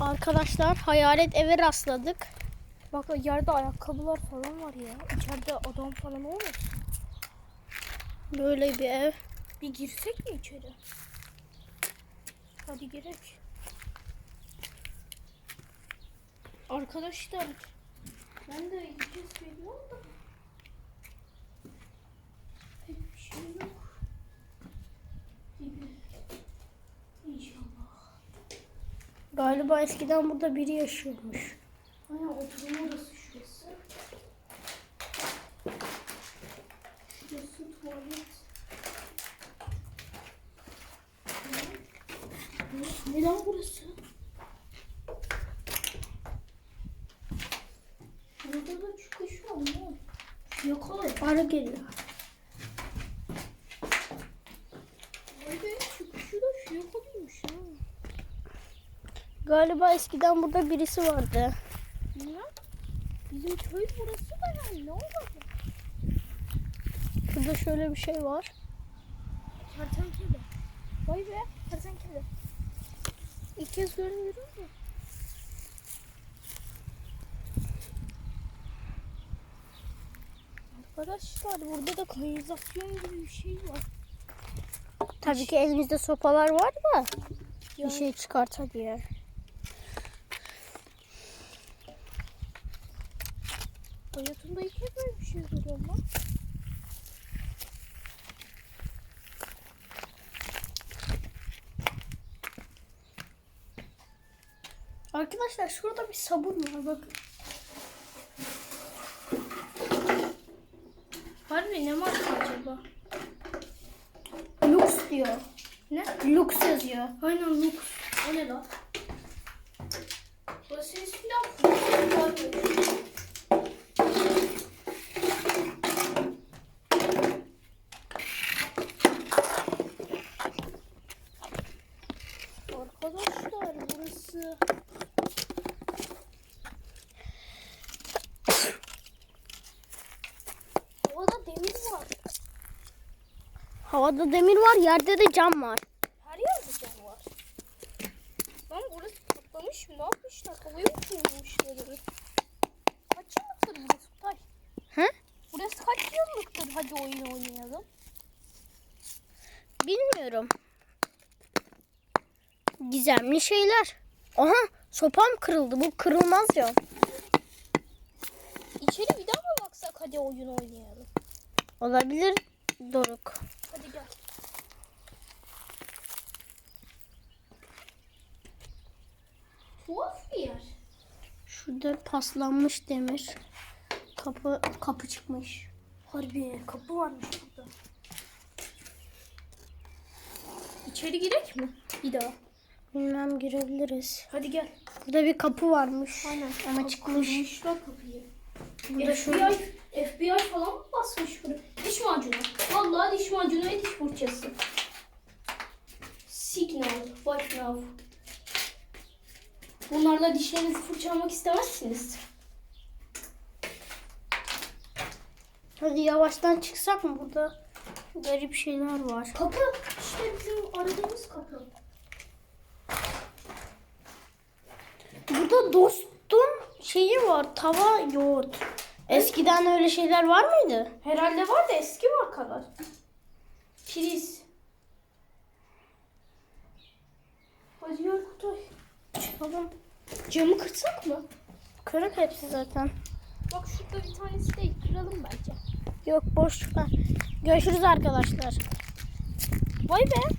Arkadaşlar hayalet eve rastladık. Bak yerde ayakkabılar falan var ya. İçeride adam falan olmasın? Böyle bir ev. Bir girsek mi içeri? Hadi girek. Arkadaşlar ben de gideceğiz bilmiyorum da pek bir şey yok gibi. İnşallah. Galiba eskiden burada biri yaşıyormuş. Aynen oturma odası şurası. Şurası tuvalet. Ne, lan burası? Burada da çıkış var mı? Yakala. Ara geliyor. Vay be çıkışı da şu yakalıymış ya. Galiba eskiden burada birisi vardı. Bilmem. Bizim köy burası da yani ne olacak? Burada şöyle bir şey var. Kertenkele. Vay be kertenkele. İlk kez görmüyorum da. Arkadaşlar burada da kanalizasyon gibi bir şey var. Tabii ki elimizde sopalar var da Ya. bir şey çıkarta diye. Hayatımda ilk kez böyle bir şey görüyorum lan. Arkadaşlar şurada bir sabun var bakın. Harbi ne marka acaba? Lux diyor. Ne? Lux yazıyor. Aynen Lux. O ne lan? Burası eskiden kullanılıyor varmış. Arkadaşlar burası Havada demir var. Havada demir var, yerde de cam var. Her yerde cam var. Lan burası patlamış mı? Ne yapmışlar? Havaya mı koymuşlar? Kaç yıllıktır burası Kutay? He? Burası kaç yıllıktır? Hadi oyun oynayalım. Bilmiyorum. Gizemli şeyler. Aha sopam kırıldı. Bu kırılmaz ya. İçeri bir daha mı baksak? Hadi oyun oynayalım. Olabilir Doruk. Hadi gel. Tuhaf bir yer. Şurada paslanmış demir. Kapı kapı çıkmış. Harbi kapı varmış burada. İçeri girek mi? Bir daha. Bilmem girebiliriz. Hadi gel. Burada bir kapı varmış. Aynen. Ama çıkmış. Kurmuşlar kapıyı. Burada FBI, FBI falan mı basmış buraya? Diş macunu. Vallahi diş macunu ve diş fırçası. Signal. What now? Bunlarla dişlerinizi fırçalamak istemezsiniz. Hadi yavaştan çıksak mı? Burada garip şeyler var. Kapı. İşte bizim aradığımız kapı. Burada dostum şeyi var. Tava yoğurt. Eskiden öyle şeyler var mıydı? Herhalde var da eski markalar. Priz. Hadi gel Kutay. Çıkalım. Camı kırsak mı? Kırık hepsi zaten. Bak şurada bir tanesi değil. Kıralım bence. Yok boş ver. Görüşürüz arkadaşlar. Vay be.